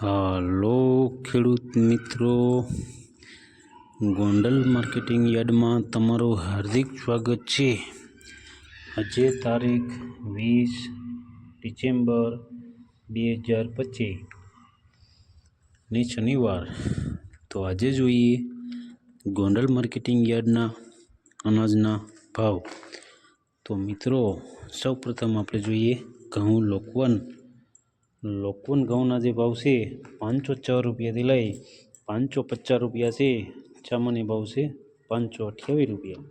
હાલો ખેડૂત મિત્રો. ગોંડલ માર્કેટિંગ યાર્ડમાં તમારું હાર્દિક સ્વાગત છે. આજે તારીખ વીસ ડિસેમ્બર બે હજાર પચીસ ને શનિવાર. તો આજે જોઈએ ગોંડલ માર્કેટિંગ યાર્ડના અનાજના ભાવ. તો મિત્રો, સૌપ્રથમ આપણે જોઈએ ઘઉં લોકવન. લોકવન ઘઉંના જે ભાવ છે પાંચસો છ રૂપિયાથી લઈ પાંચસો પચાસ રૂપિયા છે ચામાની ભાવ છે પાંચસો અઠ્યાવીસ રૂપિયા.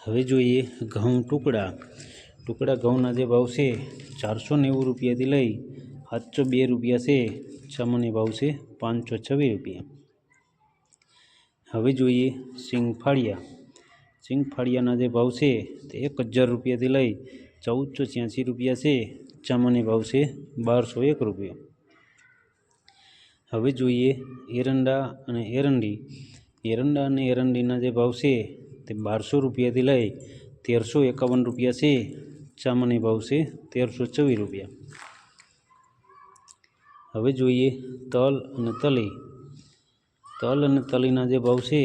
હવે જોઈએ ઘઉં ટુકડા. ટુકડા ઘઉંના જે ભાવ છે ચારસો નેવું રૂપિયાથી લઈ સાતસો બે રૂપિયા છે ચામાની ભાવ છે પાંચસો છવ્વીસ રૂપિયા. હવે જોઈએ સિંગફાળિયા. સિંગફાળિયાના જે ભાવ છે, તે એક હજાર રૂપિયાથી લઈ ચૌદસો છ્યાસી રૂપિયા છે ચામાની ભાવ છે બારસો એક રૂપિયા. હવે જોઈએ એરંડા અને એરંડી. એરંડા અને એરંડીના જે ભાવ છે તે બારસો રૂપિયાથી લઈ તેરસો એકાવન રૂપિયા છે. ચામાની ભાવ છે તેરસો ચોવીસ રૂપિયા. હવે જોઈએ તલ અને તલી. તલ અને તલીના જે ભાવ છે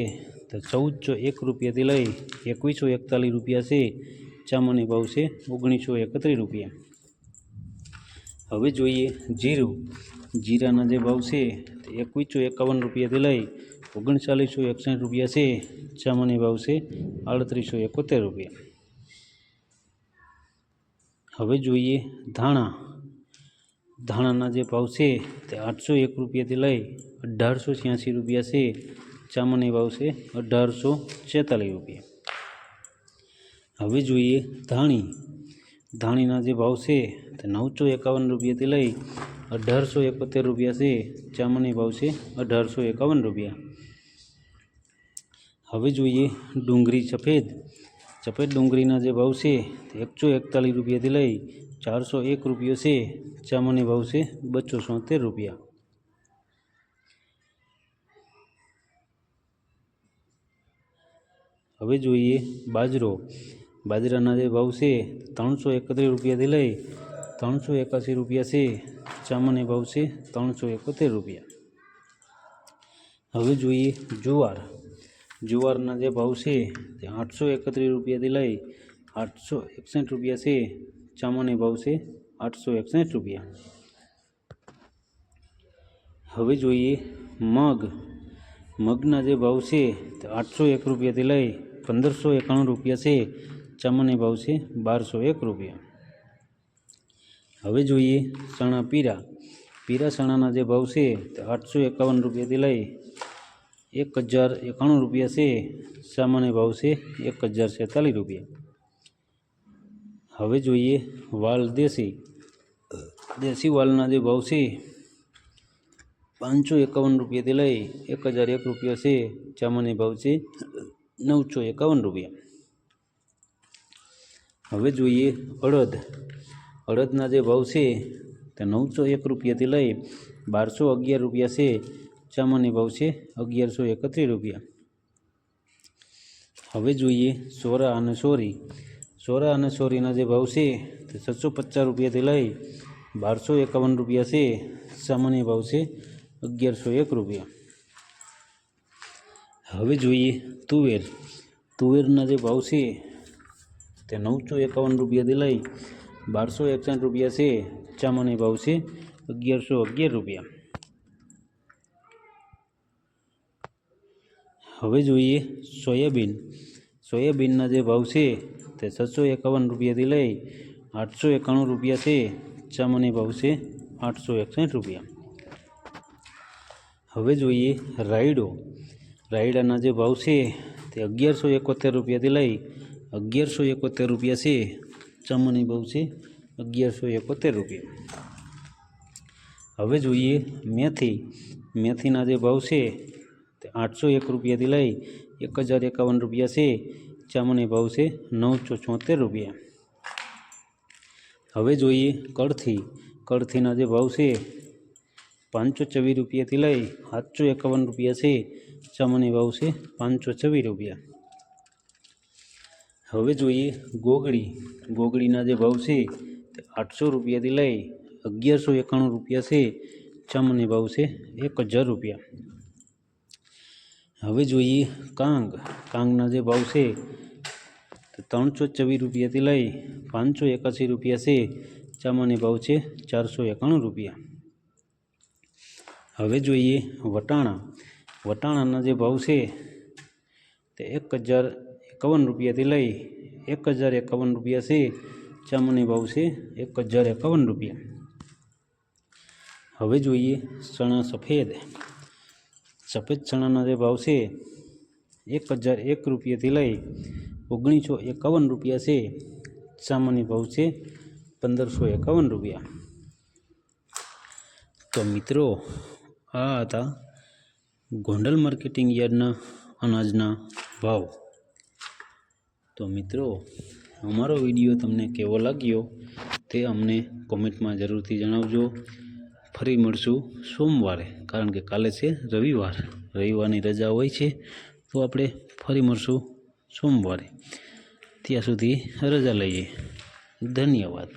તો ચૌદસો એક રૂપિયાથી લઈ એકવીસો એકતાલીસ રૂપિયા છે. ચામાની ભાવ છે ઓગણીસો એકત્રીસ રૂપિયા. હવે જોઈએ જીરું. જીરાના જે ભાવ છે તે એકવીસો એકાવન રૂપિયાથી લઈ ઓગણચાલીસો એકસઠ રૂપિયા છે. ચામાની ભાવ છે આડત્રીસો એકોતેર રૂપિયા. હવે જોઈએ ધાણા. ધાણાના જે ભાવ છે તે આઠસો એક રૂપિયાથી લઈ અઢારસો છ્યાસી રૂપિયા છે. ચામાની ભાવ છે અઢારસો છેતાલીસ રૂપિયા. હવે જોઈએ ધાણી. ધાણીના જે ભાવ છે તે નવસો એકાવન રૂપિયાથી લઈ અઢારસો એકોતેર રૂપિયા છે. ચામાની ભાવ છે અઢારસો એકાવન રૂપિયા. હવે જોઈએ ડુંગળી સફેદ. સફેદ ડુંગળીના જે ભાવ છે તે એકસો એકતાલીસ રૂપિયાથી લઈ ચારસો એક રૂપિયો છે. ચામાની ભાવ છે બસો સોતેર રૂપિયા. હવે જોઈએ બાજરો. બાજરાના જે ભાવ છે ત્રણસો એકત્રીસ રૂપિયાથી લઈ ત્રણસો એકાસી રૂપિયા છે. ચામાને ભાવ છે ત્રણસો એકોતેર રૂપિયા. હવે જોઈએ જુવાર. જુવારના જે ભાવ છે તે આઠસો એકત્રીસ રૂપિયાથી લઈ આઠસો એકસઠ રૂપિયા છે. ચામાને ભાવ છે આઠસો એકસઠ રૂપિયા. હવે જોઈએ મગ. મગના જે ભાવ છે તે આઠસો એક રૂપિયાથી લઈ પંદરસો એકાણું રૂપિયા છે. ચામાની ભાવ છે બારસો એક રૂપિયા. હવે જોઈએ ચણા પીરા. પીરા ચણાના જે ભાવ છે તે આઠસો એકાવન રૂપિયાથી લઈ એક હજાર એકાણું રૂપિયા છે. સામાન્ય ભાવ છે એક હજાર છેતાલીસ રૂપિયા. હવે જોઈએ વાલ દેશી. દેશી વાલના જે ભાવ છે પાંચસો એકાવન રૂપિયાથી લઈ એક હજાર એક રૂપિયા છે. સામાન્ય ભાવ છે નવસો એકાવન રૂપિયા. હવે જોઈએ અડદ. અડદના જે ભાવ છે તે નવસો એક રૂપિયાથી લઈ બારસો અગિયાર રૂપિયા છે. ચામાની ભાવ છે અગિયારસો એકત્રીસ રૂપિયા. હવે જોઈએ સોરા અને સોરી. સોરા અને સોરીના જે ભાવ છે તે છસો પચાસ રૂપિયાથી લઈ બારસો એકાવન રૂપિયા છે. સામાન્ય ભાવ છે અગિયારસો એક રૂપિયા. હવે જોઈએ તુવેર. તુવેરના જે ભાવ છે તે નવસો એકાવન રૂપિયાથી લઈ બારસો એકસઠ રૂપિયા છે. ચામાની ભાવ છે અગિયારસો અગિયાર રૂપિયા. હવે જોઈએ સોયાબીન. સોયાબીનના જે ભાવ છે તે છસો એકાવન રૂપિયાથી લઈ આઠસો એકાણું રૂપિયા છે. ચામાની ભાવ છે આઠસો એકસઠ રૂપિયા. હવે જોઈએ રાયડો. રાયડાના જે ભાવ છે તે અગિયારસો એકોતેર રૂપિયાથી લઈ અગિયારસો એકોતેર રૂપિયા છે ચામાની ભાવ છે અગિયારસો એકોતેર રૂપિયા હવે જોઈએ મેથી મેથીના જે ભાવ છે તે આઠસો એક રૂપિયાથી લઈ એક હજાર એકાવન રૂપિયા છે ચામાની ભાવ છે નવસો છોતેર રૂપિયા હવે જોઈએ કળથી કળથીના જે ભાવ છે પાંચસો ચોવીસ રૂપિયાથી લઈ સાતસો એકાવન રૂપિયા છે ચામાની ભાવ છે પાંચસો છવ્વીસ રૂપિયા હવે જોઈએ ગોગળી. ગોગળીના જે ભાવ છે તે આઠસો રૂપિયાથી લઈ અગિયારસો એકાણું રૂપિયા છે. ચમની ભાવ છે એક હજાર રૂપિયા. હવે જોઈએ કાંગ. કાંગના જે ભાવ છે ત્રણસો ચોવીસ રૂપિયાથી લઈ પાંચસો એકાસી રૂપિયા છે. ચામાની ભાવ છે ચારસો એકાણું રૂપિયા. હવે જોઈએ વટાણા. વટાણાના જે ભાવ છે તે એક હજાર એકાવન રૂપિયાથી લઈ એક હજાર એકાવન રૂપિયા છે ચામાની ભાવ છે, એક હજાર એકાવન રૂપિયા. હવે જોઈએ ચણા સફેદ. સફેદ ચણાના જે ભાવ છે, એક હજાર એક રૂપિયાથી લઈ ઓગણીસો એકાવન રૂપિયા છે સામાન્ય ભાવ છે, પંદરસો એકાવન રૂપિયા. તો મિત્રો, આ હતા ગોંડલ માર્કેટિંગ યાર્ડના અનાજના ભાવ. તો મિત્રો, અમારો વીડિયો તમને કેવો લાગ્યો તે અમને કોમેન્ટમાં જરૂરથી જણાવજો. ફરી મળશું સોમવારે, કારણ કે કાલે છે રવિવાર. રવિવારની રજા હોય છે, તો આપણે ફરી મળશું સોમવારે. ત્યાં સુધી રજા લઈએ. ધન્યવાદ.